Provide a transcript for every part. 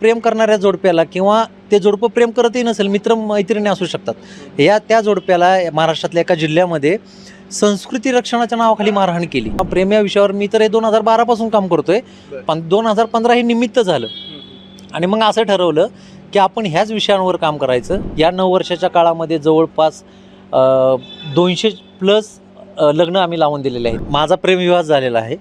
प्रेम करणाऱ्या जोडप्याला किंवा ते जोडपं प्रेम करतही नसेल मित्र मैत्रिणी असू शकतात. या त्या जोडप्याला महाराष्ट्रातल्या एका जिल्ह्यामध्ये संस्कृती रक्षणाच्या नावाखाली मारहाण केली. प्रेम या विषयावर मी तर हे दोन हजार बारापासून काम करतोय. पण दोन हजार पंधरा हे निमित्त झालं. आणि मग असं ठरवलं की आपण ह्याच विषयांवर काम करायचं. या नऊ वर्षाच्या काळामध्ये जवळपास दोनशे प्लस लग्न आम्ही लावून दिलेले आहेत. माझा प्रेमविवाह झालेला आहे.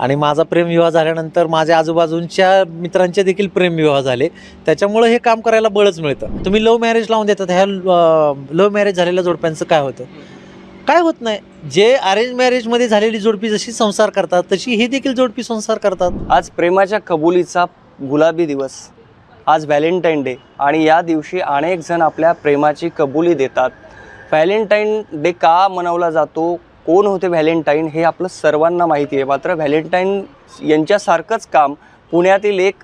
आणि माझा प्रेमविवाह झाल्यानंतर माझ्या आजूबाजूंच्या मित्रांचे देखील प्रेमविवाह झाले. त्याच्यामुळं हे काम करायला बळच मिळतं. तुम्ही लव्ह मॅरेज लावून देतात ह्या लव्ह मॅरेज झालेल्या जोडप्यांचं काय होतं? काय होत नाही. जे अरेंज मॅरेजमध्ये झालेली जोडपी जशी संसार करतात तशी ही देखील जोडपी संसार करतात. आज प्रेमाच्या कबुलीचा गुलाबी दिवस. आज व्हॅलेंटाईन डे आणि या दिवशी अनेक जण आपल्या प्रेमाची कबुली देतात. व्हॅलेंटाईन डे का मनवला जातो? कोण होते व्हॅलेंटाईन हे आपलं सर्वांना माहिती आहे. मात्र व्हॅलेंटाईन यांच्यासारखंच काम पुण्यातील एक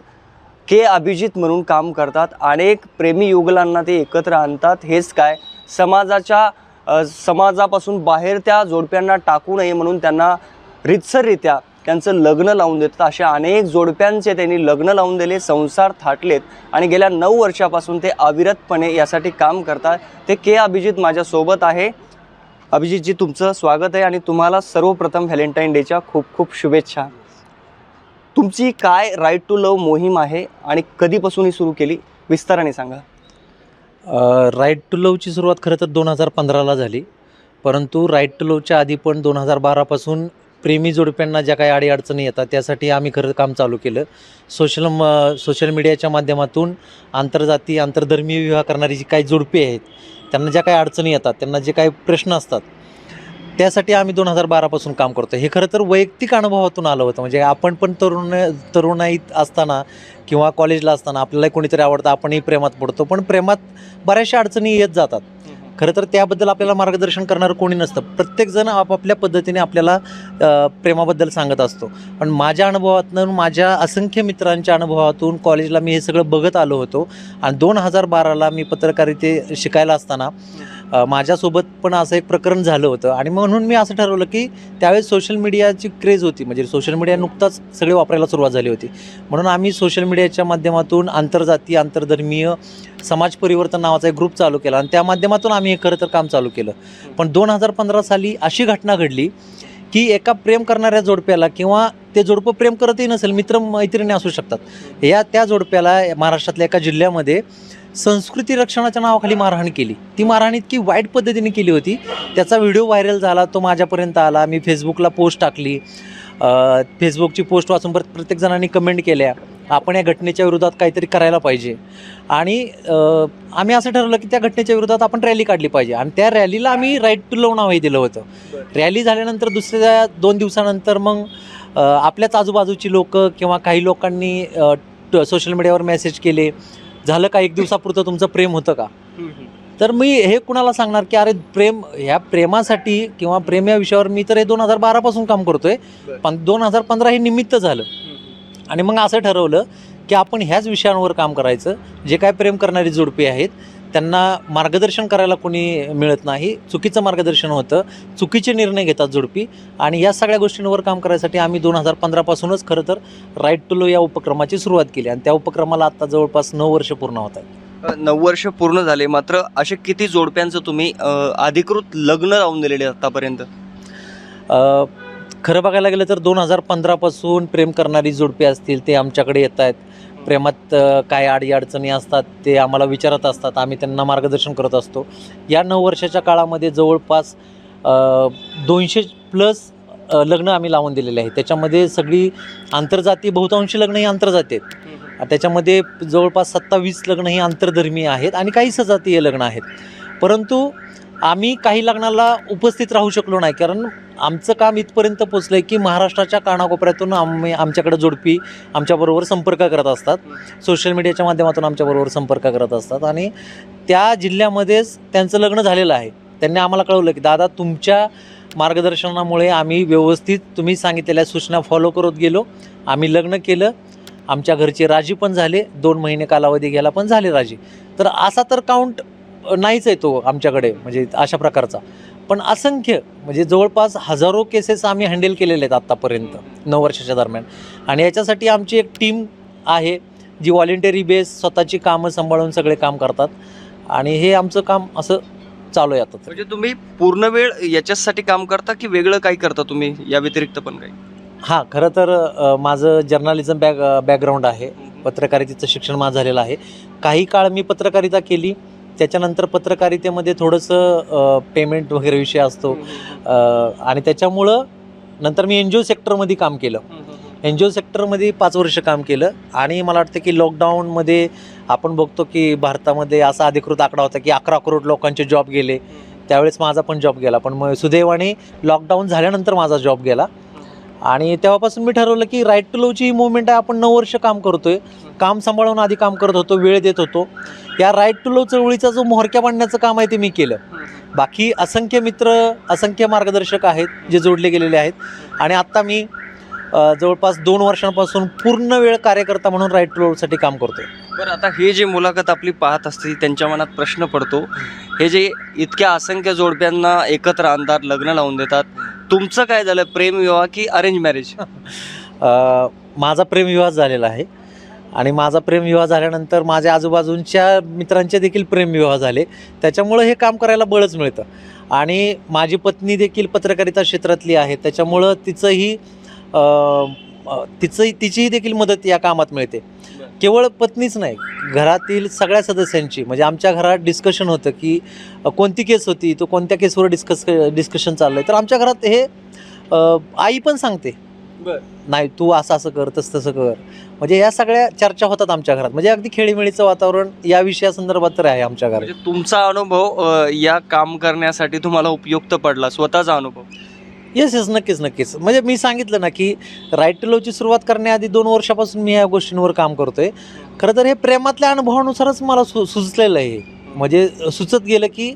के अभिजित म्हणून काम करतात. अनेक प्रेमी युगलांना ते एकत्र आणतात. हेच काय? समाजाच्या समाजापासून बाहेर त्या जोडप्यांना टाकू नये म्हणून त्यांना रितसररित्या त्यांचं लग्न लावून देतात. अशा अनेक जोडप्यांचे त्यांनी लग्न लावून दिले संसार थाटलेत आणि गेल्या नऊ वर्षापासून ते अविरतपणे यासाठी काम करतात. ते के अभिजित माझ्यासोबत आहे. अभिजितजी तुमचं स्वागत आहे आणि तुम्हाला सर्वप्रथम व्हॅलेंटाईन डेच्या खूप खूप शुभेच्छा. तुमची काय राईट टू लव मोहीम आहे आणि कधीपासून ही सुरू केली? विस्ताराने सांगा. राईट टू लवची सुरुवात खरं तर दोन हजार पंधराला झाली. परंतु राईट टू लवच्या आधी पण दोन हजार बारापासून प्रेमी जोडप्यांना ज्या काही अडीअडचणी येतात त्यासाठी आम्ही खरं काम चालू केलं. सोशल म सोशल मीडियाच्या माध्यमातून आंतरजाती आंतरधर्मीय विवाह करणारी जी काही जोडपी आहेत त्यांना ज्या काही अडचणी येतात त्यांना जे काही प्रश्न असतात त्यासाठी आम्ही दोन हजार बारापासून काम करतो. हे खरं तर वैयक्तिक अनुभवातून आलं होतं. म्हणजे आपण पण तरुण तरुणाईत असताना किंवा कॉलेजला असताना आपल्याला कोणीतरी आवडतं आपणही प्रेमात पडतो. पण प्रेमात बऱ्याचशा अडचणी येत जातात. खरं तर त्याबद्दल आपल्याला मार्गदर्शन करणारं कोणी नसतं. प्रत्येकजण आपापल्या पद्धतीने आपल्याला प्रेमाबद्दल सांगत असतो. पण माझ्या अनुभवातून माझ्या असंख्य मित्रांच्या अनुभवातून कॉलेजला मी हे सगळं बघत आलो होतो. आणि दोन हजार बाराला मी पत्रकारिते शिकायला असताना माझ्यासोबत पण असं एक प्रकरण झालं होतं. आणि म्हणून मी असं ठरवलं की त्यावेळेस सोशल मीडियाची क्रेज होती. म्हणजे सोशल मीडिया नुकताच सगळे वापरायला सुरुवात झाली होती. म्हणून आम्ही सोशल मीडियाच्या माध्यमातून आंतरजातीय आंतरधर्मीय समाज परिवर्तन नावाचा एक ग्रुप चालू केला. आणि त्या माध्यमातून आम्ही हे खरं तर काम चालू केलं. पण दोन हजार पंधरा साली अशी घटना घडली की एका प्रेम करणाऱ्या जोडप्याला किंवा ते जोडपं प्रेम करतही नसेल मित्र मैत्रिणी असू शकतात. या त्या जोडप्याला महाराष्ट्रातल्या एका जिल्ह्यामध्ये संस्कृती रक्षणाच्या नावाखाली मारहाण केली. ती मारहाण इतकी वाईट पद्धतीने केली होती. त्याचा व्हिडिओ व्हायरल झाला तो माझ्यापर्यंत आला. मी फेसबुकला पोस्ट टाकली. फेसबुकची पोस्ट वाचून परत प्रत्येक जणांनी कमेंट केल्या आपण या घटनेच्या विरोधात काहीतरी करायला पाहिजे. आणि आम्ही असं ठरवलं की त्या घटनेच्या विरोधात आपण रॅली काढली पाहिजे. आणि त्या रॅलीला आम्ही राईट टू लव नावही दिलं होतं. रॅली झाल्यानंतर दुसऱ्या दोन दिवसानंतर मग आपल्याच आजूबाजूची लोकं किंवा काही लोकांनी सोशल मीडियावर मेसेज केले. झालं का एक दिवसापुरतं तुमचं प्रेम होतं का? तर मी हे कुणाला सांगणार की अरे प्रेम ह्या प्रेमासाठी किंवा प्रेम या विषयावर मी तर हे दोन हजार बारापासून काम करतोय. पण दोन हजार पंधरा हे निमित्त झालं. आणि मग असं ठरवलं की आपण ह्याच विषयांवर काम करायचं. जे काय प्रेम करणारी जोडपी आहेत त्यांना मार्गदर्शन करायला कोणी मिळत नाही. चुकीचं मार्गदर्शन होतं. चुकीचे निर्णय घेतात जोडपी. आणि या सगळ्या गोष्टींवर काम करायसाठी आम्ही दोन हजार पंधरापासूनच खरं तर राईट टू लो या उपक्रमाची सुरुवात केली. आणि त्या उपक्रमाला आता जवळपास नऊ वर्ष पूर्ण होत आहेत. नऊ वर्ष पूर्ण झाले. मात्र असे किती जोडप्यांचं तुम्ही अधिकृत लग्न लावून दिलेले आतापर्यंत? अ, खरं बघायला गेलं तर दोन हजार पंधरापासून प्रेम करणारी जोडपी असतील ते आमच्याकडे येत आहेत. प्रेमात काय अडी अडचणी असतात ते आम्हाला विचारत असतात. आम्ही त्यांना मार्गदर्शन करत असतो. या नऊ वर्षाच्या काळामध्ये जवळपास दोनशे प्लस लग्न आम्ही लावून दिलेले आहेत. त्याच्यामध्ये सगळी आंतरजाती बहुतांशी लग्न ही आंतरजाती आहेत. त्याच्यामध्ये जवळपास सत्तावीस लग्न ही आंतरधर्मीय आहेत आणि काही सजातीय लग्न आहेत. परंतु आम्ही काही लग्नाला उपस्थित राहू शकलो नाही कारण आमचं काम इथपर्यंत पोचलं आहे की महाराष्ट्राच्या कानाकोपऱ्यातून आम्ही आमच्याकडे जोडपी आमच्याबरोबर संपर्क करत असतात. सोशल मीडियाच्या माध्यमातून आमच्याबरोबर संपर्क करत असतात. आणि त्या जिल्ह्यामध्येच त्यांचं लग्न झालेलं आहे. त्यांनी आम्हाला कळवलं की दादा तुमच्या मार्गदर्शनामुळे आम्ही व्यवस्थित तुम्ही सांगितलेल्या सूचना फॉलो करत गेलो. आम्ही लग्न केलं. आमच्या घरचे राजी पण झाले. दोन महिने कालावधी गेला पण झाले राजी. तर असा तर काउंट नाहीच आहे तो आमच्याकडे म्हणजे अशा प्रकारचा. पण असंख्य म्हणजे जवळपास हजारो केसेस आम्ही हँडल केलेले आहेत आत्तापर्यंत नऊ वर्षाच्या दरम्यान. आणि याच्यासाठी आमची एक टीम आहे जी व्हॉलेंटरी बेस स्वतःची कामं सांभाळून सगळे काम करतात. आणि हे आमचं काम असं चालू आहे आता. म्हणजे तुम्ही पूर्ण वेळ याच्यासाठी काम करता की वेगळं काही करता तुम्ही या व्यतिरिक्त पण काही? हां खरं तर माझं जर्नलिझम बॅक बॅकग्राऊंड आहे. पत्रकारितेचं शिक्षण माझं झालेलं आहे. काही काळ मी पत्रकारिता केली. त्याच्यानंतर पत्रकारितेमध्ये थोडंसं पेमेंट वगैरे विषय असतो. आणि त्याच्यामुळं नंतर मी एन जी ओ सेक्टरमध्ये काम केलं. एन जी ओ सेक्टरमध्ये पाच वर्ष काम केलं आणि मला वाटतं की लॉकडाऊनमध्ये आपण बघतो की भारतामध्ये असा अधिकृत आकडा होता की अकरा करोड लोकांचे जॉब गेले. त्यावेळेस माझा पण जॉब गेला. पण मग सुदैवाने लॉकडाऊन झाल्यानंतर माझा जॉब गेला. आणि तेव्हापासून मी ठरवलं की राईट टू लवची ही मुवमेंट आहे आपण नऊ वर्ष काम करतोय. काम सांभाळून आधी काम करत होतो वेळ देत होतो. या राईट टू लव चळवळीचा जो मोहरक्या बांधण्याचं काम आहे ते मी केलं. बाकी असंख्य मित्र असंख्य मार्गदर्शक आहेत जे जोडले गेलेले आहेत. आणि आत्ता मी जवळपास दोन वर्षांपासून पूर्ण वेळ कार्यकर्ता म्हणून राईट टू लवसाठी काम करतोय. बरं आता हे जे मुलाखत आपली पाहत असते त्यांच्या मनात प्रश्न पडतो. हे जे इतक्या असंख्य जोडप्यांना एकत्र आणतात लग्न लावून देतात तुमचं काय झालं? प्रेमविवाह की अरेंज मॅरेज अ, माझा प्रेमविवाह झालेला आहे. आणि माझा प्रेमविवाह झाल्यानंतर माझ्या आजूबाजूंच्या मित्रांचे देखील प्रेमविवाह झाले. त्याच्यामुळं हे काम करायला बळच मिळतं. आणि माझी पत्नी देखील पत्रकारिता क्षेत्रातली आहे. त्याच्यामुळं तिचंही अ, अ, तिचंही तिचीही देखील मदत या कामात मिळते. केवळ पत्नीच नाही घरातील सगळ्या सदस्यांची. म्हणजे आमच्या घरात डिस्कशन होतं की कोणती केस होती तो कोणत्या केसवर डिस्कस डिस्कशन चाललं आहे तर आमच्या घरात हे आई पण सांगते. नाही तू असं असं कर तसं तसं कर. म्हणजे या सगळ्या चर्चा होतात आमच्या घरात. म्हणजे अगदी खेळीमेळीचं वातावरण या विषयासंदर्भात तर आहे आमच्या घरात. म्हणजे तुमचा अनुभव या काम करण्यासाठी तुम्हाला उपयुक्त पडला स्वतःचा अनुभव. येस येस नक्कीच नक्कीच. म्हणजे मी सांगितलं ना की राईट टू लवची सुरुवात करण्याआधी दोन वर्षापासून मी या गोष्टींवर काम करतोय. खरं तर हे प्रेमातल्या अनुभवानुसारच मला सु सुचलेलं आहे. म्हणजे सुचत गेलं की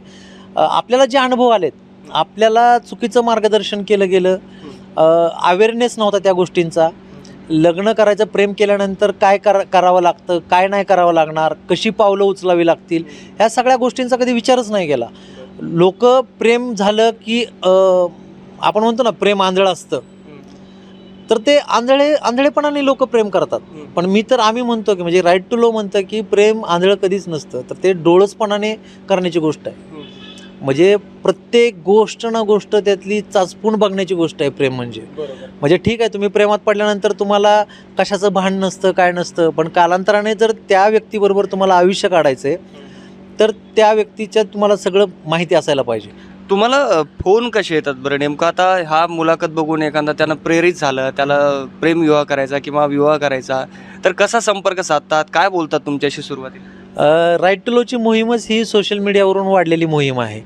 आपल्याला जे अनुभव आलेत आपल्याला चुकीचं मार्गदर्शन केलं गेलं अवेअरनेस नव्हता त्या गोष्टींचा. लग्न करायचं प्रेम केल्यानंतर काय कर करावं लागतं काय नाही करावं लागणार कशी पावलं उचलावी लागतील ह्या सगळ्या गोष्टींचा कधी विचारच नाही केला. लोक प्रेम झालं की आपण म्हणतो ना प्रेम आंधळं असतं. तर ते आंधळे आंधळेपणाने लोक प्रेम करतात. पण मी तर आम्ही म्हणतो की म्हणजे राईट टू लो म्हणतं की प्रेम आंधळं कधीच नसतं. तर ते डोळसपणाने करण्याची गोष्ट आहे. म्हणजे प्रत्येक गोष्ट ना गोष्ट त्यातली चाचपून बघण्याची गोष्ट आहे प्रेम म्हणजे. म्हणजे ठीक आहे तुम्ही प्रेमात पडल्यानंतर तुम्हाला कशाचं भान नसतं काय नसतं पण कालांतराने जर त्या व्यक्तीबरोबर तुम्हाला आयुष्य काढायचं आहे तर त्या व्यक्तीच्या तुम्हाला सगळं माहिती असायला पाहिजे. तुम्हाला फोन कसे येतात बरं? नेमकं आता हा मुलाखत बघून एखादा त्यानं प्रेरित झालं त्याला प्रेम विवाह करायचा किंवा विवाह करायचा तर कसा संपर्क साधतात? काय बोलतात तुमच्याशी सुरुवातीला? राईट टू लोची मोहीमच ही सोशल मीडियावरून वाढलेली मोहीम आहे.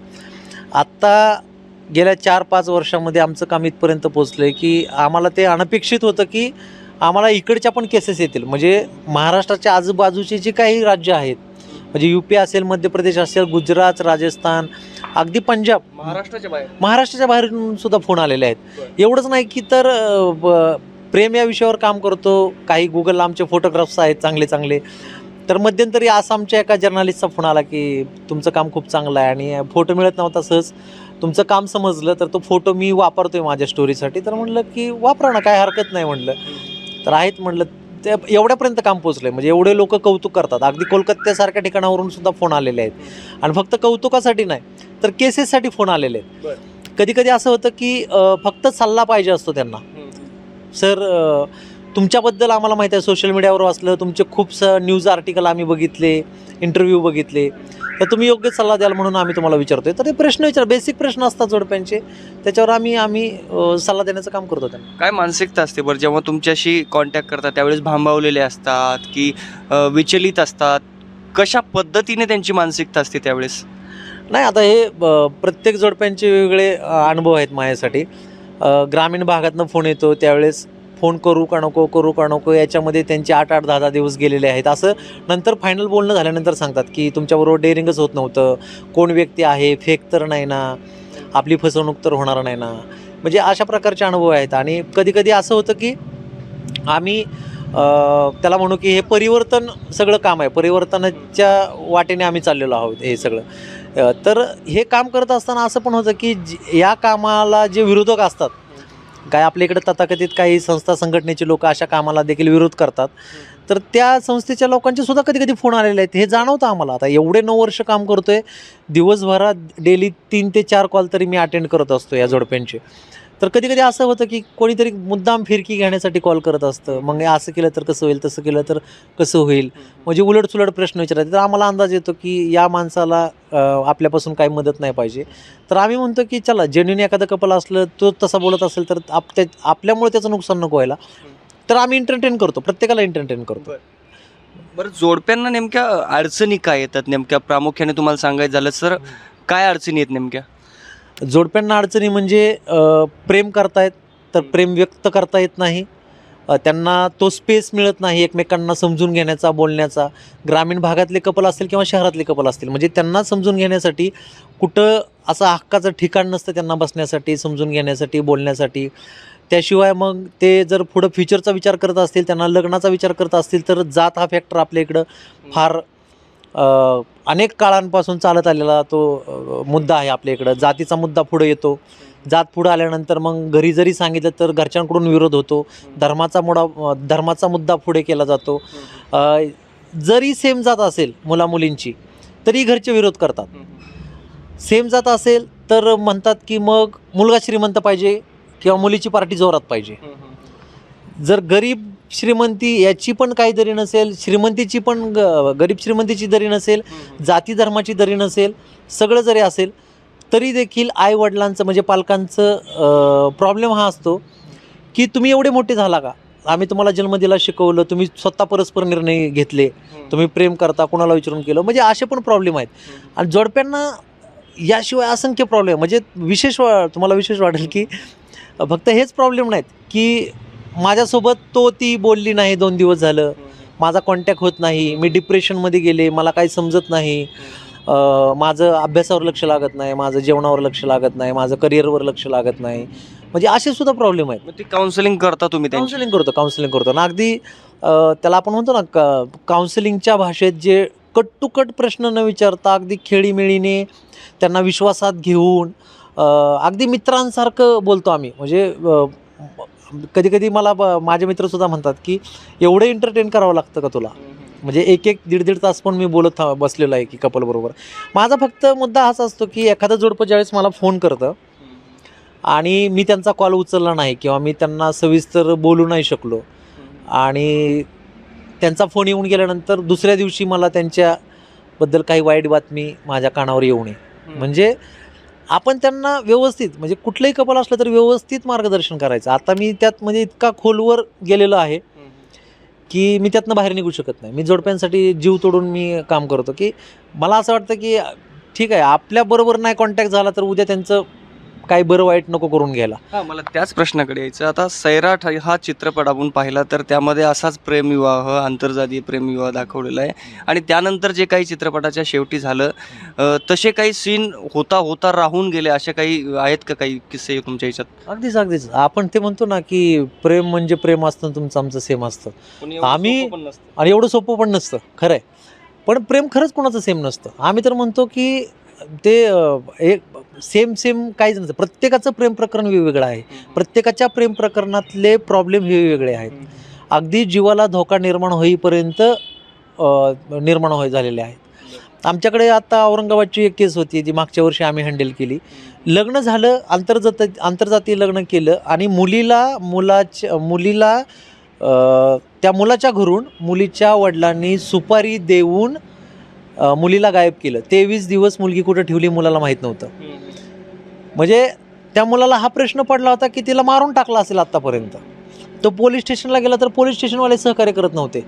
आत्ता गेल्या चार पाच वर्षामध्ये आमचं काम इथपर्यंत पोचलं आहे की आम्हाला ते अनपेक्षित होतं की आम्हाला इकडच्या पण केसेस येतील. म्हणजे महाराष्ट्राच्या आजूबाजूची जी काही राज्य आहेत म्हणजे यू पी असेल मध्य प्रदेश असेल गुजरात राजस्थान अगदी पंजाब. महाराष्ट्राच्या बाहेर. महाराष्ट्राच्या बाहेरून सुद्धा फोन आलेले आहेत. एवढंच नाही की तर प्रेम या विषयावर काम करतो. काही गुगलला आमचे फोटोग्राफ्स आहेत चांगले चांगले. तर मध्यंतरी आसामच्या एका जर्नालिस्टचा फोन आला की तुमचं काम खूप चांगलं आहे आणि फोटो मिळत नव्हता सहज. तुमचं काम समजलं तर तो फोटो मी वापरतोय माझ्या स्टोरीसाठी तर म्हणलं की वापरा ना काय हरकत नाही म्हणलं. तर आहेत म्हणलं ते एवढ्यापर्यंत काम पोचलंय म्हणजे एवढे लोक कौतुक करतात. अगदी कोलकात्यासारख्या ठिकाणावरून सुद्धा फोन आलेले आहेत. आणि फक्त कौतुकासाठी नाही. तर केसेससाठी फोन आलेले आहेत. कधी कधी असं होतं की फक्त सल्ला पाहिजे असतो त्यांना. सर तुमच्याबद्दल आम्हाला माहिती आहे सोशल मीडियावर वाचलं तुमचे खूप स न्यूज आर्टिकल आम्ही बघितले इंटरव्ह्यू बघितले. तर तुम्ही योग्य सल्ला द्याल म्हणून आम्ही तुम्हाला विचारतोय. तर ते प्रश्न विचार बेसिक प्रश्न असतात जोडप्यांचे. त्याच्यावर आम्ही आम्ही सल्ला देण्याचं काम करतो त्यांना. काय मानसिकता असते बरं? जेव्हा तुमच्याशी कॉन्टॅक्ट करतात त्यावेळेस भांबावलेले असतात की विचलित असतात. कशा पद्धतीने त्यांची मानसिकता असते त्यावेळेस? नाही आता हे प्रत्येक जोडप्यांचे वेगवेगळे अनुभव आहेत माझ्यासाठी. ग्रामीण भागातनं फोन येतो त्यावेळेस फोन करू का नको करू का नको याच्यामध्ये त्यांचे आठ आठ दहा दहा दिवस गेलेले आहेत. असं नंतर फायनल बोलणं झाल्यानंतर सांगतात की तुमच्याबरोबर डेअरिंगच होत नव्हतं. कोण व्यक्ती आहे? फेक तर नाही ना. आपली फसवणूक तर होणार नाही ना. म्हणजे अशा प्रकारचे अनुभव आहेत. आणि कधीकधी असं होतं की आम्ही त्याला म्हणू की हे परिवर्तन सगळं काम आहे. परिवर्तनाच्या वाटेने आम्ही चाललेलो आहोत हे सगळं. तर हे काम करत असताना असं पण होतं की जे- या कामाला जे विरोधक असतात काय आपल्या इकडे तथाकथित काही संस्था संघटनेचे लोक अशा कामाला देखील विरोध करतात. तर त्या संस्थेच्या लोकांचे सुद्धा कधी कधी फोन आलेले आहेत. हे जाणवतं आम्हाला. आता एवढे नऊ वर्ष काम करतोय. दिवसभरात डेली तीन ते चार कॉल तरी मी अटेंड करत असतो या जोडप्यांचे. तर कधी कधी असं होतं की कोणीतरी मुद्दाम फिरकी घेण्यासाठी कॉल करत असतं. मग असं केलं तर कसं होईल तसं केलं तर कसं होईल? म्हणजे उलट सुलट प्रश्न विचारायचे. तर आम्हाला अंदाज येतो की या माणसाला आपल्यापासून काही मदत नाही पाहिजे. तर आम्ही म्हणतो की चला जेन्युन एखादं कपल असलं तो तसा बोलत असेल तर आप त्या आपल्यामुळे त्याचं नुकसान नको व्हायला. तर आम्ही एंटरटेन करतो. प्रत्येकाला एंटरटेन करतो. बरं. जोडप्यांना नेमक्या अडचणी काय येतात? नेमक्या प्रामुख्याने तुम्हाला सांगायचं झालं सर काय अडचणी आहेत नेमक्या? जोडप्यांना अडचणी म्हणजे प्रेम करतायत तर प्रेम व्यक्त करता येत नाही. त्यांना तो स्पेस मिळत नाही एकमेकांना समजून घेण्याचा बोलण्याचा. ग्रामीण भागातले कपल असतील किंवा शहरातले कपल असतील म्हणजे त्यांना समजून घेण्यासाठी कुठं असं हक्काचं ठिकाण नसतं त्यांना बसण्यासाठी समजून घेण्यासाठी बोलण्यासाठी. त्याशिवाय मग ते जर पुढं फ्युचरचा विचार करत असतील त्यांना लग्नाचा विचार करत असतील तर जात हा फॅक्टर आपल्या इकडं फार अनेक काळांपासून चालत आलेला तो मुद्दा आहे आपल्या इकडं. जातीचा मुद्दा पुढे येतो. जात पुढं आल्यानंतर मग घरी जरी सांगितलं तर घरच्यांकडून विरोध होतो. धर्माचा मुडा धर्माचा मुद्दा पुढे केला जातो. जरी सेम जात असेल मुलामुलींची तरी घरचे विरोध करतात. सेम जात असेल तर म्हणतात की मग मुलगा श्रीमंत पाहिजे किंवा मुलीची पार्टी जोरात पाहिजे. जर गरीब श्रीमंती याची पण काही दरी नसेल श्रीमंतीची पण ग गरीब श्रीमंतीची दरी नसेल जाती धर्माची दरी नसेल सगळं जरी असेल तरी देखील आईवडिलांचं म्हणजे पालकांचं प्रॉब्लेम हा असतो की तुम्ही एवढे मोठे झाला का? आम्ही तुम्हाला जन्म दिला शिकवलं तुम्ही स्वतः परस्पर निर्णय घेतले तुम्ही प्रेम करता कोणाला विचारून केलं म्हणजे असे पण प्रॉब्लेम आहेत. आणि जोडप्यांना याशिवाय असंख्य प्रॉब्लेम म्हणजे विशेष वा तुम्हाला विशेष वाटेल की फक्त हेच प्रॉब्लेम नाहीत की माझ्यासोबत तो ती बोलली नाही दोन दिवस झालं. माझा कॉन्टॅक्ट होत नाही. मी डिप्रेशनमध्ये गेले. मला काही समजत नाही. माझं अभ्यासावर लक्ष लागत नाही. माझं जेवणावर लक्ष लागत नाही. माझं करिअरवर लक्ष लागत नाही. म्हणजे असे सुद्धा प्रॉब्लेम आहेत. मग ते काउन्सिलिंग करता तुम्ही काउन्सिलिंग करतो काउन्सिलिंग करतो. ना अगदी त्याला आपण म्हणतो ना काउन्सिलिंगच्या भाषेत जे कट टू कट प्रश्न न विचारता अगदी खेळीमेळीने त्यांना विश्वासात घेऊन अगदी मित्रांसारखं बोलतो आम्ही. म्हणजे कधी कधी मला माझे मित्रसुद्धा म्हणतात की एवढं एंटरटेन करावं लागतं का तुला? म्हणजे एक एक दीड दीड तास पण मी बोलत था बसलेलो आहे की कपलबरोबर माझा फक्त मुद्दा हाच असतो की एखादं जोडपं ज्यावेळेस मला फोन करतं आणि मी त्यांचा कॉल उचलला नाही किंवा मी त्यांना सविस्तर बोलू नाही शकलो आणि त्यांचा फोन येऊन गेल्यानंतर दुसऱ्या दिवशी मला त्यांच्याबद्दल काही वाईट बातमी माझ्या कानावर येऊ नये. म्हणजे आपण त्यांना व्यवस्थित म्हणजे कुठलंही कपल असलं तर व्यवस्थित मार्गदर्शन करायचं. आता मी त्यात म्हणजे इतका खोलवर गेलेलो आहे की मी त्यातनं बाहेर निघू शकत नाही. मी जोडप्यांसाठी जीव तोडून मी काम करतो की मला असं वाटतं की ठीक आहे आपल्याबरोबर नाही कॉन्टॅक्ट झाला तर उद्या त्यांचं काही बरं वाईट नको करून घ्यायला. हा मला त्याच प्रश्नाकडे यायचं आता सैराट हा- चित्रपट आपण पाहिला तर त्यामध्ये असाच प्रेमविवाह आंतरजातीय प्रेमविवाह दाखवलेला आहे. आणि त्यानंतर जे काही चित्रपटाच्या शेवटी झालं अ, तसे काही सीन होता होता राहून गेले असे काही आहेत का काही किस्से तुमच्या ह्याच्यात अगदीच अगदीच. आपण ते म्हणतो ना की प्रेम म्हणजे प्रेम असतं आणि तुमचं आमचं सेम असतं. आम्ही- आणि एवढं सोपं पण नसतं खरं आहे पण प्रेम खरंच कोणाचं सेम नसतं. आम्ही तर म्हणतो की ते अं, एक सेम सेम काहीच नसतं प्रत्येकाचं प्रेम प्रकरण वेगवेगळं आहे. प्रत्येकाच्या प्रेम प्रकरणातले प्रॉब्लेम हे वेगवेगळे आहेत. अगदी जीवाला धोका निर्माण होईपर्यंत निर्माण होय झालेले आहेत. आमच्याकडे आता औरंगाबादची एक केस होती जी मागच्या वर्षी आम्ही हँडल केली. लग्न झालं आंतरजात आंतरजातीय लग्न केलं आणि मुलीला मुलाच्या मुलीला त्या मुलाच्या घरून मुलीच्या वडिलांनी सुपारी देऊन मुलीला गायब केलं. तेवीस दिवस मुलगी कुठं ठेवली मुलाला माहीत नव्हतं. म्हणजे त्या मुलाला हा प्रश्न पडला होता की तिला मारून टाकला असेल आत्तापर्यंत. तो पोलीस स्टेशनला गेला तर पोलीस स्टेशनवाले सहकार्य करत नव्हते.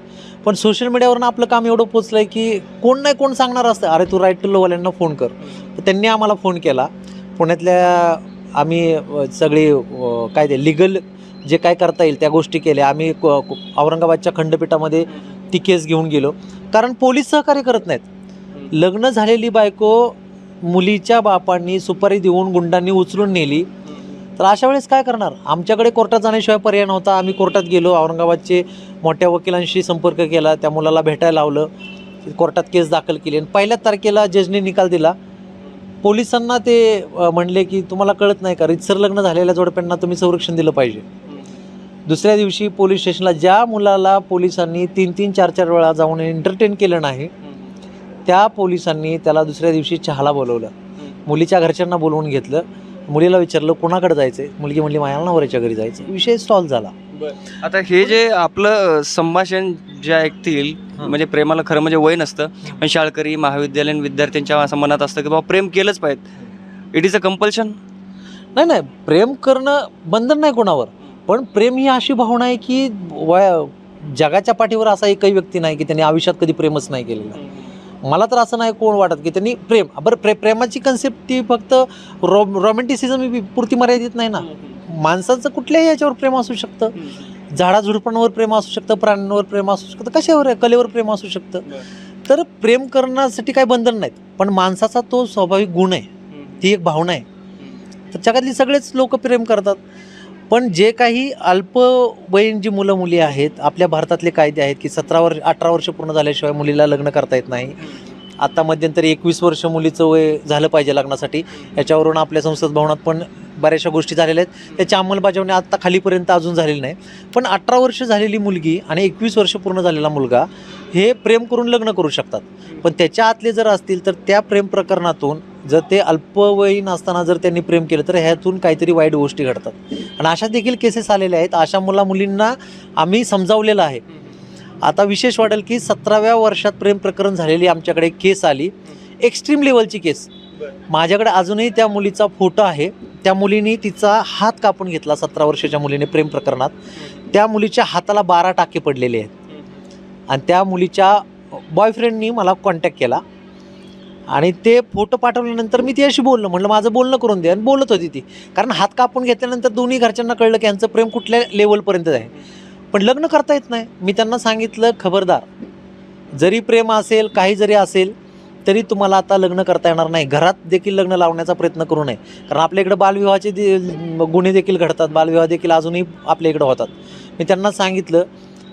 पण सोशल मीडियावरनं आपलं काम एवढं पोचलं आहे की कोण नाही कोण सांगणार असतं अरे तू राईट टू लोवाल्यांना फोन कर. त्यांनी आम्हाला फोन केला. पुण्यातल्या आम्ही सगळी काय ते लिगल जे काय करता येईल त्या गोष्टी केल्या. आम्ही औरंगाबादच्या खंडपीठामध्ये ती केस घेऊन गेलो. कारण पोलीस सहकार्य करत नाहीत. लग्न झालेली बायको मुलीच्या बापांनी सुपारी देऊन गुंडांनी उचलून नेली. तर अशा वेळेस काय करणार? आमच्याकडे कोर्टात जाण्याशिवाय पर्याय नव्हता. आम्ही कोर्टात गेलो. औरंगाबादचे मोठ्या वकिलांशी संपर्क केला. त्या मुलाला भेटायला लावलं. कोर्टात केस दाखल केली. आणि पहिल्या तारखेला जजने निकाल दिला. पोलिसांना ते म्हणले की तुम्हाला कळत नाही का? रितसर लग्न झालेल्या जोडप्यांना तुम्ही संरक्षण दिलं पाहिजे. दुसऱ्या दिवशी पोलीस स्टेशनला ज्या मुलाला पोलिसांनी तीन तीन चार चार वेळा जाऊन एंटरटेन केलं नाही त्या पोलिसांनी त्याला दुसऱ्या दिवशी चहाला बोलवलं. मुलीच्या घरच्यांना बोलवून घेतलं. मुलीला विचारलं कोणाकडे जायचं मुलगी म्हणली मायाला नवऱ्याच्या घरी जायचं विषय सॉल्व्ह झाला. आता हे जे आपलं संभाषण जे ऐकतील. म्हणजे प्रेमाला खरं म्हणजे वय नसतं. पण शाळकरी महाविद्यालयीन विद्यार्थ्यांच्या असं मनात असतं की बाबा प्रेम केलंच पाहिजे. इट इज अ कंपल्शन नाही नाही. प्रेम करणं बंधन नाही कोणावर. पण प्रेम ही अशी भावना आहे की वय जगाच्या पाठीवर असा एकही व्यक्ती नाही की त्यांनी आयुष्यात कधी प्रेमच नाही केलेलं. मला तर असं नाही कोण वाटत की त्यांनी प्रेम बरं प्रे प्रेमाची कन्सेप्ट ती फक्त रो रोमॅन्टिसिझम ही पुरती मर्यादित नाही ना. माणसाचं कुठल्याही याच्यावर प्रेम असू शकतं. झाडाझुडपांवर प्रेम असू शकतं प्राण्यांवर प्रेम असू शकतं कशावर आहे? कलेवर प्रेम असू शकतं. तर प्रेम करण्यासाठी काही बंधन नाहीत पण माणसाचा तो स्वाभाविक गुण आहे. ती एक भावना आहे. तर जगातली सगळेच लोक प्रेम करतात. पण जे काही अल्पवयीन जी मुलं मुली आहेत आपल्या भारतातले कायदे आहेत की सतरा वर्ष अठरा वर्ष पूर्ण झाल्याशिवाय मुलीला लग्न करता येत नाही. आता मध्यंतरी एकवीस वर्ष मुलीचं वय झालं पाहिजे लग्नासाठी. याच्यावरून आपल्या संसद भवनात पण बऱ्याचशा गोष्टी झालेल्या आहेत. त्याची अंमलबजावणी आत्ता खालीपर्यंत अजून झालेली नाही. पण अठरा वर्ष झालेली मुलगी आणि एकवीस वर्ष पूर्ण झालेला मुलगा हे प्रेम करून लग्न करू शकतात. पण त्याच्या आतले जर असतील तर त्या प्रेम प्रकरणातून जर ते अल्पवयीन असताना जर त्यांनी प्रेम केलं तर ह्यातून काहीतरी वाईट गोष्टी घडतात. आणि अशा देखील केसेस आलेल्या आहेत. अशा मुला मुलींना आम्ही समजावलेलं आहे. आता विशेष वाटेल की सतराव्या वर्षात प्रेम प्रकरण झालेली आमच्याकडे केस आली. एक्स्ट्रीम लेवलची केस माझ्याकडे अजूनही त्या मुलीचा फोटो आहे. त्या मुलीने तिचा हात कापून घेतला सतरा वर्षाच्या मुलीने प्रेम प्रकरणात. त्या मुलीच्या हाताला बारा टाके पडलेले आहेत. आणि त्या मुलीच्या बॉयफ्रेंडनी मला कॉन्टॅक्ट केला. आणि ते फोटो पाठवल्यानंतर मी तिच्याशी बोललो. म्हटलं माझं बोलणं करून दे. आणि बोलत होती ती. कारण हात कापून घेतल्यानंतर दोन्ही घरच्यांना कळलं की यांचं प्रेम कुठल्या लेवलपर्यंत आहे. पण लग्न करता येत नाही. मी त्यांना सांगितलं खबरदार जरी प्रेम असेल काही जरी असेल तरी तुम्हाला आता लग्न करता येणार नाही. घरात देखील लग्न लावण्याचा प्रयत्न करू नये. कारण आपल्या इकडे बालविवाहाचे दे- गुन्हे देखील घडतात. बालविवाह देखील अजूनही आपल्या इकडं होतात. मी त्यांना सांगितलं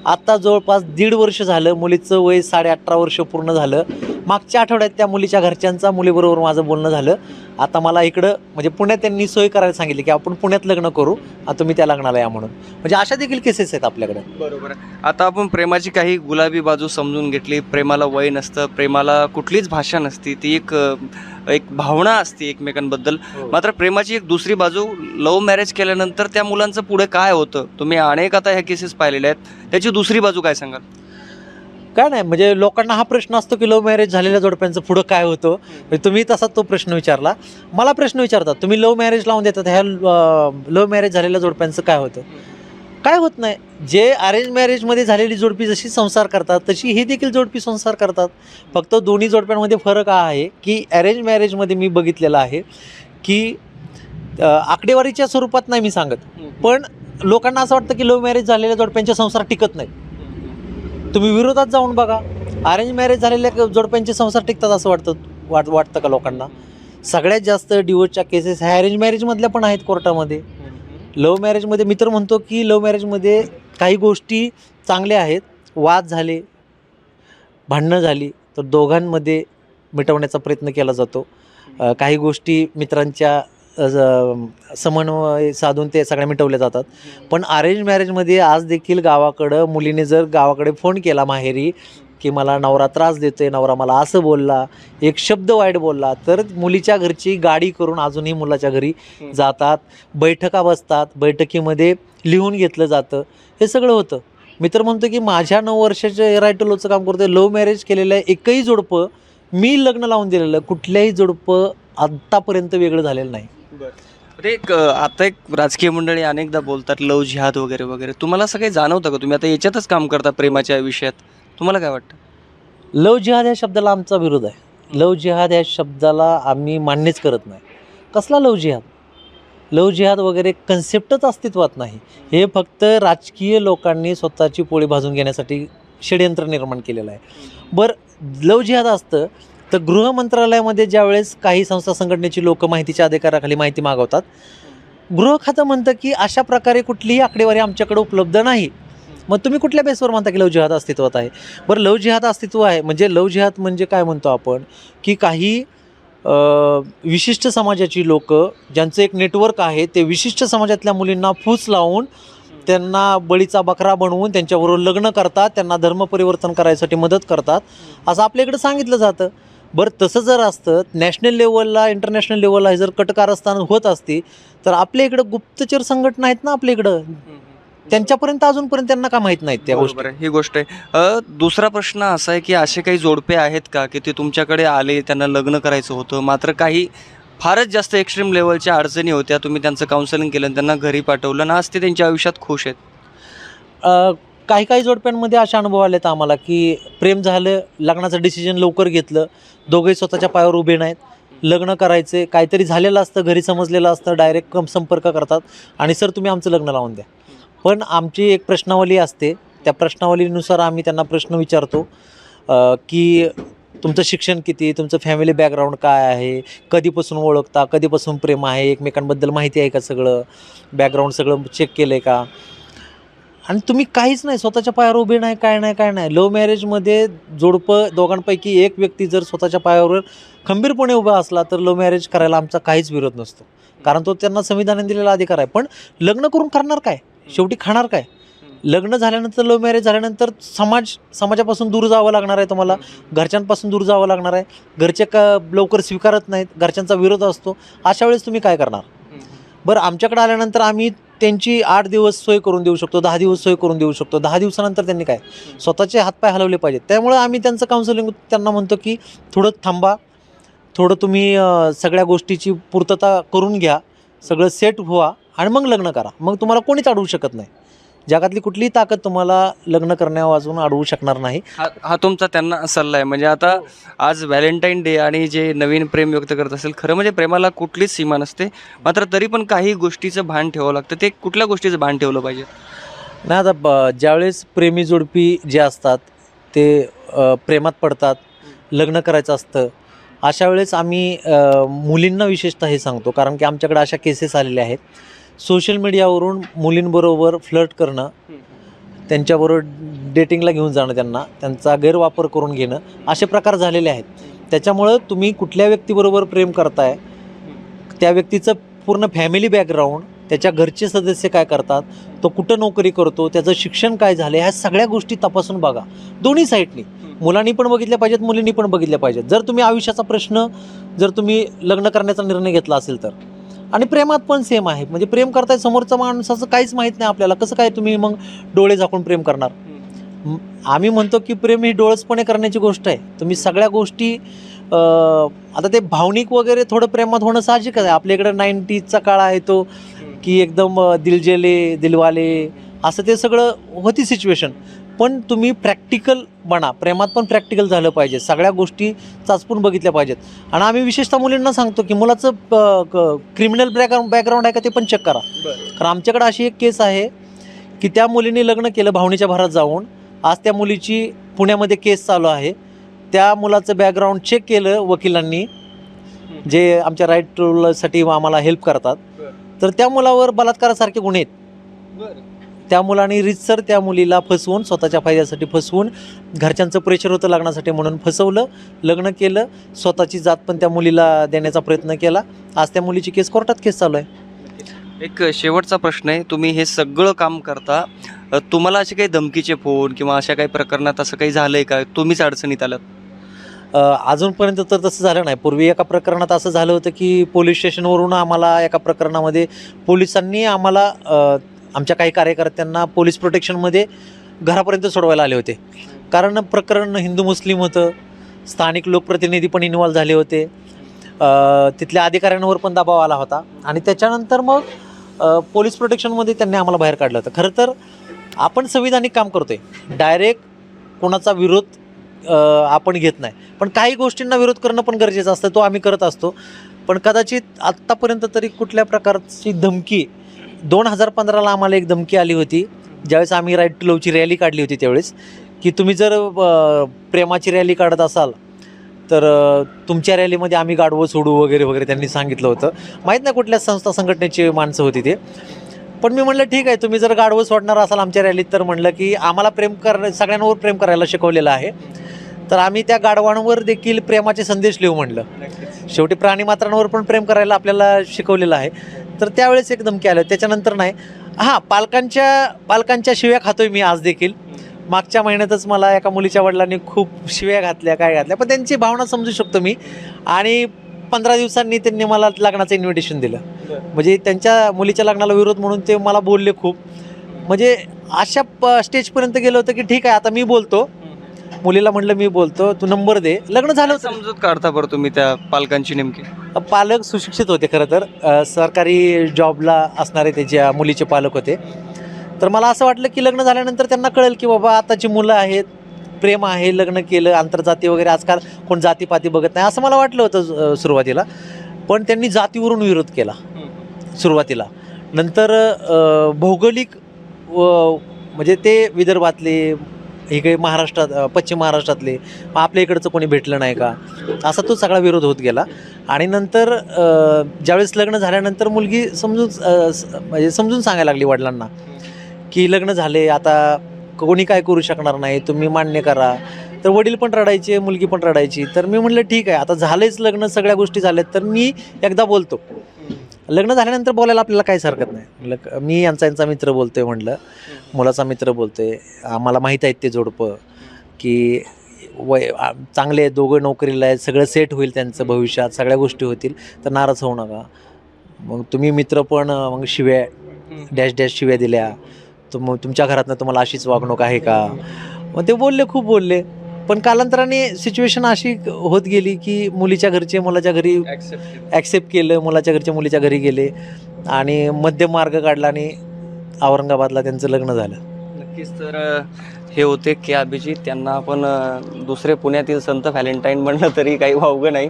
आत्ता जवळपास दीड वर्ष झालं मुलीचं वय साडे अठरा वर्ष पूर्ण झालं. मागच्या आठवड्यात त्या मुलीच्या घरच्यांचा मुलीबरोबर माझं बोलणं झालं. आता मला इकडं म्हणजे पुण्यात त्यांनी सोय करायला सांगितली की आपण पुण्यात लग्न करू आता तुम्ही त्या लग्नाला या म्हणून. म्हणजे अशा देखील केसेस आहेत आपल्याकडे. बरोबर आता आपण प्रेमाची काही गुलाबी बाजू समजून घेतली. प्रेमाला वय नसतं प्रेमाला कुठलीच भाषा नसती. ती एक एक भावना असते एकमेकांबद्दल. मात्र प्रेमाची एक दुसरी बाजू लव्ह मॅरेज केल्यानंतर त्या मुलांचं पुढे काय होतं? तुम्ही अनेक आता ह्या केसेस पाहिलेल्या आहेत. त्याची दुसरी बाजू काय सांगाल? काय नाही म्हणजे लोकांना हा प्रश्न असतो की लव्ह मॅरेज झालेल्या जोडप्यांचं पुढं काय होतं? म्हणजे तुम्ही तसा तो प्रश्न विचारला. मला प्रश्न विचारतात तुम्ही लव्ह मॅरेज लावून देतात ह्या लव्ह मॅरेज झालेल्या जोडप्यांचं काय होतं? काय होत नाही. जे अरेंज मॅरेजमध्ये झालेली जोडपी जशी संसार करतात तशी ही देखील जोडपी संसार करतात. फक्त दोन्ही जोडप्यांमध्ये फरक हा आहे की अरेंज मॅरेजमध्ये मी बघितलेलं आहे की आकडेवारीच्या स्वरूपात नाही मी सांगत. पण लोकांना असं वाटतं की लव्ह मॅरेज झालेल्या जोडप्यांचे संसार टिकत नाही तुम्ही विरोधात जाऊन बघा. अरेंज मॅरेज झालेल्या जोडप्यांचे संसार टिकतात असं वाटतं वाट वाटतं का लोकांना? सगळ्यात जास्त डिवोर्सच्या केसेस ह्या अरेंज मॅरेजमधल्या पण आहेत कोर्टामध्ये. लव्ह मॅरेजमध्ये मी तर म्हणतो की लव्ह मॅरेजमध्ये काही गोष्टी चांगल्या आहेत. वाद झाले भांडणं झाली तर दोघांमध्ये मिटवण्याचा प्रयत्न केला जातो. काही गोष्टी मित्रांच्या समन्वय साधून ते सगळ्या मिटवल्या जातात. पण अरेंज मॅरेजमध्ये आज देखील गावाकडं मुलीने जर गावाकडे फोन केला माहेरी की मला नवरा त्रास देतोय नवरा मला असं बोलला एक शब्द वाईट बोलला तर मुलीच्या घरची गाडी करून अजूनही मुलाच्या घरी जातात. बैठका बसतात. बैठकीमध्ये लिहून घेतलं जातं. हे सगळं होतं. मी तर म्हणतो की माझ्या नऊ वर्षाच्या राईट टू लॉचं काम करतोय. लव्ह मॅरेज केलेलं आहे एकही जोडपं मी लग्न लावून दिलेलं कुठल्याही जोडपं आत्तापर्यंत वेगळं झालेलं नाही. ते एक आता एक राजकीय मंडळी अनेकदा बोलतात लव जिहाद वगैरे वगैरे. तुम्हाला असं काही जाणवतं का? तुम्ही आता याच्यातच काम करता प्रेमाच्या विषयात. तुम्हाला काय वाटतं? लव जिहाद या शब्दाला आमचा विरोध आहे. लव जिहाद या शब्दाला आम्ही मान्यच करत नाही. कसला लव जिहाद? लव जिहाद वगैरे कन्सेप्टच अस्तित्वात नाही. हे फक्त राजकीय लोकांनी स्वतःची पोळी भाजून घेण्यासाठी षडयंत्र निर्माण केलेलं आहे. बरं लव जिहाद असतं तर गृह मंत्रालयामध्ये ज्यावेळेस काही संस्था संघटनेची लोक माहितीच्या अधिकाराखाली माहिती मागवतात गृह खातं म्हणतं की अशा प्रकारे कुठलीही आकडेवारी आमच्याकडे उपलब्ध नाही. मग तुम्ही कुठल्या बेसवर म्हणता की लव जिहाद अस्तित्वात आहे? बरं लव जिहाद अस्तित्व आहे. म्हणजे लव जिहाद म्हणजे काय म्हणतो आपण? की काही विशिष्ट समाजाची लोक ज्यांचं एक नेटवर्क आहे ते विशिष्ट समाजातल्या मुलींना फूस लावून त्यांना बळीचा बकरा बनवून त्यांच्याबरोबर लग्न करतात त्यांना धर्मपरिवर्तन करायसाठी मदत करतात असं आपल्या इकडे सांगितलं जातं. बरं तसं जर असतं नॅशनल लेवलला इंटरनॅशनल लेवलला हे जर कटकारस्थान होत असती तर आपल्या इकडं गुप्तचर संघटना आहेत ना आपल्या इकडं? त्यांच्यापर्यंत अजूनपर्यंत त्यांना का माहीत नाहीत त्या गोष्टी? ही गोष्ट आहे. दुसरा प्रश्न असा आहे की असे काही जोडपे आहेत का की ते तुमच्याकडे आले त्यांना लग्न करायचं होतं मात्र काही फारच जास्त एक्स्ट्रीम लेवलच्या अडचणी होत्या तुम्ही त्यांचं काउन्सिलिंग केलं त्यांना घरी पाठवलं ना आज ते त्यांच्या आयुष्यात खुश आहेत? काही काही जोडप्यांमध्ये असे अनुभव आलेत आम्हाला की प्रेम झालं लग्नाचं डिसिजन लवकर घेतलं दोघेही स्वतःच्या पायावर उभे नाहीत. लग्न करायचे काहीतरी झालेलं असतं घरी समजलेलं असतं डायरेक्ट कम संपर्क करतात. आणि सर तुम्ही आमचं लग्न लावून द्या. पण आमची एक प्रश्नावली असते. त्या प्रश्नावलीनुसार आम्ही त्यांना प्रश्न विचारतो की तुमचं शिक्षण किती? तुमचं फॅमिली बॅकग्राऊंड काय आहे? कधीपासून ओळखता? कधीपासून प्रेम आहे? एकमेकांबद्दल माहिती आहे का सगळं? बॅकग्राऊंड सगळं चेक केलं आहे का? आणि तुम्ही काहीच नाही स्वतःच्या पायावर उभे नाही काय नाही काय नाही. लव्ह मॅरेजमध्ये जोडपं दोघांपैकी एक व्यक्ती जर स्वतःच्या पायावर खंबीरपणे उभा असला तर लव्ह मॅरेज करायला आमचा काहीच विरोध नसतो. कारण तो त्यांना संविधानाने दिलेला अधिकार आहे. पण लग्न करून करणार काय? शेवटी खाणार काय? लग्न झाल्यानंतर लव्ह मॅरेज झाल्यानंतर समाज समाजापासून दूर जावं लागणार आहे तुम्हाला. घरच्यांपासून दूर जावं लागणार आहे. घरचे का लवकर स्वीकारत नाहीत. घरच्यांचा विरोध असतो. अशा वेळेस तुम्ही काय करणार? बरं आमच्याकडे आल्यानंतर आम्ही त्यांची आठ दिवस सोय करून देऊ शकतो दहा दिवस सोय करून देऊ शकतो. दहा दिवसानंतर त्यांनी काय? स्वतःचे हातपाय हलवले पाहिजेत. त्यामुळे आम्ही त्यांचं काउन्सिलिंग त्यांना म्हणतो की थोडं थांबा. थोडं तुम्ही सगळ्या गोष्टीची पूर्तता करून घ्या. सगळं सेट व्हा आणि मग लग्न करा. मग तुम्हाला कोणीच अडवू शकत नाही. जगातली कुठलीही ताकद तुम्हाला लग्न करण्यावाजून अडवू शकणार नाही. हा हा तुमचा त्यांना सल्ला आहे. म्हणजे आता आज व्हॅलेंटाईन डे आणि जे नवीन प्रेम व्यक्त करत असेल खरं म्हणजे प्रेमाला कुठलीच सीमा नसते. मात्र तरी पण काही गोष्टीचं भान ठेवावं लागतं. ते कुठल्या गोष्टीचं भान ठेवलं पाहिजे? नाही आता ब ज्यावेळेस प्रेमी जोडपी जे असतात ते अ, प्रेमात पडतात लग्न करायचं असतं अशा वेळेस आम्ही अ, मुलींना विशेषतः हे सांगतो. कारण की आमच्याकडे अशा केसेस आलेल्या आहेत. सोशल मीडियावरून मुलींबरोबर फ्लर्ट करणं त्यांच्याबरोबर डेटिंगला घेऊन जाणं त्यांना त्यांचा गैरवापर करून घेणं असे प्रकार झालेले आहेत. त्याच्यामुळं तुम्ही कुठल्या व्यक्तीबरोबर प्रेम करताय त्या व्यक्तीचं पूर्ण फॅमिली बॅकग्राऊंड त्याच्या घरचे सदस्य काय करतात तो कुठं नोकरी करतो त्याचं शिक्षण काय झालं ह्या सगळ्या गोष्टी तपासून बघा. दोन्ही साईडनी मुलांनी पण बघितल्या पाहिजेत मुलींनी पण बघितल्या पाहिजेत. जर तुम्ही आयुष्याचा प्रश्न जर तुम्ही लग्न करण्याचा निर्णय घेतला असेल तर. आणि प्रेमात पण सेम आहे. म्हणजे प्रेम करताय समोरचं माणसाचं काहीच माहीत नाही आपल्याला. कसं काय तुम्ही मग डोळे झाकून प्रेम करणार? आम्ही म्हणतो की प्रेम ही डोळसपणे करण्याची गोष्ट आहे. तुम्ही सगळ्या गोष्टी आता ते भावनिक वगैरे थोडं प्रेमात होणं साहजिकच आहे. आपल्या इकडं नाईन्टीजचा काळ आहे तो की एकदम दिलजेले दिलवाले असं ते सगळं होती सिच्युएशन पण तुम्ही प्रॅक्टिकल बना. प्रेमात पण प्रॅक्टिकल झालं पाहिजे. सगळ्या गोष्टी चाचपून बघितल्या पाहिजेत. आणि आम्ही विशेषतः मुलींना सांगतो की मुलाचं क्रिमिनल बॅकग्राऊंड बॅकग्राऊंड आहे का ते पण चेक करा. कारण आमच्याकडे अशी एक केस आहे की त्या मुलीने लग्न केलं भावनेच्या भरात जाऊन. आज त्या मुलीची पुण्यामध्ये केस चालू आहे. त्या मुलाचं बॅकग्राऊंड चेक केलं वकिलांनी. जे आमच्या राईट टूलसाठी आम्हाला हेल्प करतात. तर त्या मुलावर बलात्कारासारखे गुन्हे आहेत. त्या मुलाने रितसर त्या मुलीला फसवून स्वतःच्या फायद्यासाठी फसवून घरच्यांचं प्रेशर होतं लग्नासाठी म्हणून फसवलं लग्न केलं स्वतःची जात पण त्या मुलीला देण्याचा प्रयत्न केला. आज त्या मुलीची केस कोर्टात केस चालू आहे. एक शेवटचा प्रश्न आहे तुम्ही हे सगळं काम करता तुम्हाला असे काही धमकीचे फोन किंवा अशा काही प्रकरणात असं काही झालंय का? तुम्हीच अडचणीत आलात. अजूनपर्यंत तर तसं झालं नाही. पूर्वी एका प्रकरणात असं झालं होतं की पोलीस स्टेशनवरून आम्हाला एका प्रकरणामध्ये पोलिसांनी आम्हाला आमच्या काही कार्यकर्त्यांना पोलीस प्रोटेक्शनमध्ये घरापर्यंत सोडवायला आले होते. कारण प्रकरण हिंदू मुस्लिम होतं. स्थानिक लोकप्रतिनिधी पण इन्वॉल्व झाले होते. तिथल्या अधिकाऱ्यांवर पण दबाव आला होता. आणि त्याच्यानंतर मग पोलीस प्रोटेक्शनमध्ये त्यांनी आम्हाला बाहेर काढलं होतं. खरं तर आपण संविधानिक काम करतोय. डायरेक्ट कोणाचा विरोध आपण घेत नाही. पण काही गोष्टींना विरोध करणं पण गरजेचं असतं. तो आम्ही करत असतो. पण कदाचित आत्तापर्यंत तरी कुठल्या प्रकारची धमकी दोन हजार पंधराला आम्हाला एक धमकी आली होती. ज्यावेळेस आम्ही राईट टू लवची रॅली काढली होती त्यावेळेस की तुम्ही जर प्रेमाची रॅली काढत असाल तर तुमच्या रॅलीमध्ये आम्ही गाडवं सोडू वगैरे वगैरे त्यांनी सांगितलं होतं. माहीत नाही कुठल्या संस्था संघटनेची माणसं होती ते. पण मी म्हणलं ठीक आहे तुम्ही जर गाडवं सोडणार असाल आमच्या रॅलीत तर म्हणलं की आम्हाला प्रेम कर सगळ्यांवर प्रेम करायला शिकवलेलं आहे. तर आम्ही त्या गाढवांवर देखील प्रेमाचे संदेश लिहू म्हणलं. शेवटी प्राणीमात्रांवर पण प्रेम करायला आपल्याला शिकवलेलं आहे. तर त्यावेळेस एक धमकी आलं. त्याच्यानंतर नाही. हां पालकांच्या पालकांच्या शिव्या खातोय मी आज देखील. मागच्या महिन्यातच मला एका मुलीच्या वडिलांनी खूप शिव्या घातल्या काय घातल्या. पण त्यांची भावना समजू शकतो मी. आणि पंधरा दिवसांनी त्यांनी मला लग्नाचं इन्व्हिटेशन दिलं. म्हणजे त्यांच्या मुलीच्या लग्नाला विरोध म्हणून ते मला बोलले खूप. म्हणजे अशा प स्टेजपर्यंत गेलं होतं की ठीक आहे आता मी बोलतो. मुलीला म्हटलं मी बोलतो तू नंबर दे. लग्न झालं होतं. समजूत काढता बरं तुम्ही त्या पालकांची नेमकी. पालक सुशिक्षित होते खरं तर. अ, सरकारी जॉबला असणारे त्याच्या मुलीचे पालक होते. तर मला असं वाटलं की लग्न झाल्यानंतर त्यांना कळेल की बाबा आताची मुलं आहेत प्रेम आहे लग्न केलं आंतरजाती वगैरे आजकाल कोण जातीपाती बघत नाही असं मला वाटलं होतं अ, सुरुवातीला. पण त्यांनी जातीवरून विरोध केला सुरुवातीला. नंतर अ, भौगोलिक व म्हणजे ते विदर्भातले इकडे महाराष्ट्रात पश्चिम महाराष्ट्रातले मग आपल्या इकडचं कोणी भेटलं नाही का? असा तो सगळा विरोध होत गेला. आणि नंतर ज्यावेळेस लग्न झाल्यानंतर मुलगी समजून स- म्हणजे समजून सांगायला लागली वडिलांना की लग्न झाले आता कोणी काय करू शकणार नाही तुम्ही मान्य करा. तर वडील पण रडायचे मुलगी पण रडायची. तर मी म्हटलं ठीक आहे आता झालेच लग्न सगळ्या गोष्टी झाल्यात. तर मी एकदा बोलतो. लग्न झाल्यानंतर बोलायला आपल्याला काहीच हरकत नाही. म्हटलं मी यांचा यांचा मित्र बोलतोय म्हटलं. मुलाचा मित्र बोलतोय. आम्हाला माहीत आहेत ते जोडपं की वय चांगले आहेत दोघं नोकरीला आहेत सगळं सेट होईल त्यांचं भविष्यात सगळ्या गोष्टी होतील. तर नाराज होऊ नका. मग तुम्ही मित्र पण मग शिव्या डॅश डॅश शिव्या दिल्या. तुम तुमच्या घरातनं तुम्हाला अशीच वागणूक आहे का? मग ते बोलले खूप बोलले. पण कालांतराने सिच्युएशन अशी होत गेली की मुलीच्या घरचे मुलाच्या घरी ॲक्सेप्ट केलं. मुलाच्या घरचे मुलीच्या घरी गेले आणि मध्यम मार्ग काढला आणि औरंगाबादला त्यांचं लग्न झालं. नक्कीच तर हे होते के अभिजित. त्यांना आपण दुसरे पुण्यातील संत व्हॅलेंटाईन म्हणलं तरी काही वावगं नाही.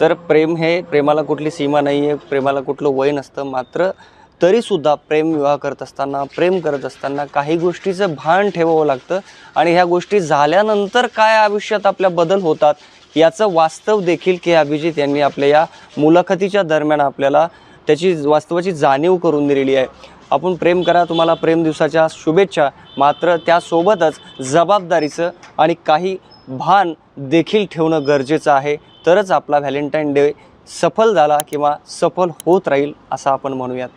तर प्रेम हे प्रेमाला कुठली सीमा नाही आहे प्रेमाला कुठलं वय नसतं. मात्र तरीसुद्धा प्रेम विवाह करत असताना प्रेम करत असताना काही गोष्टीचं भान ठेवावं लागतं. आणि ह्या गोष्टी झाल्यानंतर काय आयुष्यात आपल्या बदल होतात याचं वास्तव देखील के अभिजित यांनी आपल्या या मुलाखतीच्या दरम्यान आपल्याला त्याची वास्तवाची जाणीव करून दिलेली आहे. आपण प्रेम करा तुम्हाला प्रेम दिवसाच्या शुभेच्छा. मात्र त्यासोबतच जबाबदारीचं आणि काही भान देखील ठेवणं गरजेचं आहे. तरच आपला व्हॅलेंटाईन डे सफल झाला किंवा सफल होत राहील असं आपण म्हणूयात.